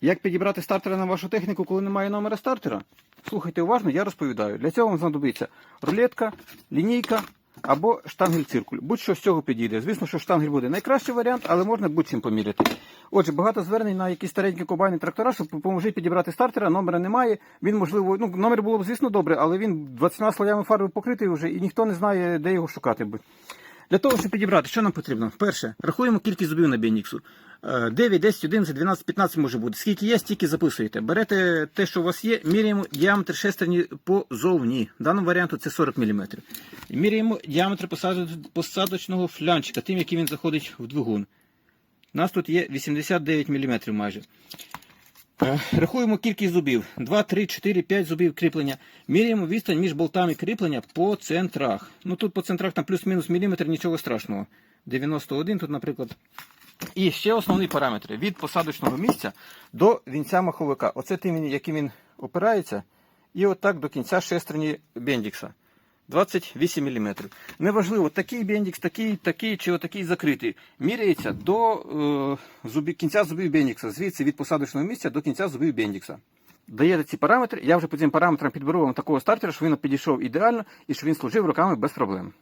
Як підібрати стартера на вашу техніку, коли немає номера стартера? Слухайте уважно, я розповідаю. Для цього вам знадобиться рулетка, лінійка або штангель-циркуль. Будь-що з цього підійде. Звісно, що штангель буде найкращий варіант, але можна будь-чим поміряти. Отже, багато звернень на якісь старенькі комбайни трактора, щоб поможіть підібрати стартера, номера немає. Він, можливо, ну, номер було б, звісно, добре, але він 20 слоями фарби покритий вже, і ніхто не знає, де його шукати. Для того, щоб підібрати, що нам потрібно? Перше, рахуємо кількість зубів на беніксу. Е, 9, 10, 11, 12, 15 може бути. Скільки є, стільки записуєте. Берете те, що у вас є, міряємо діаметр шестерні позовні. В даному варіанту це 40 мм. Міряємо діаметр посадочного флянчика, тим, яким він заходить в двигун. У нас тут є 89 мм майже. Е, Рахуємо кількість зубів. 2, 3, 4, 5 зубів кріплення. Міряємо відстань між болтами кріплення по центрах. Ну тут по центрах там плюс-мінус міліметр, нічого страшного. 91 тут, наприклад. І ще основні параметри. Від посадочного місця до вінця маховика. Оце тим, яким він опирається. І отак до кінця шестерні бендікса. 28 мм. Неважливо, такий бендікс, такий, такий чи отакий закритий. Міряється до е, зубі, кінця зубів бендікса. Звідси від посадочного місця до кінця зубів бендікса. Даєте ці параметри, я вже по цим параметрам підберу вам такого стартера, щоб він підійшов ідеально і щоб він служив руками без проблем.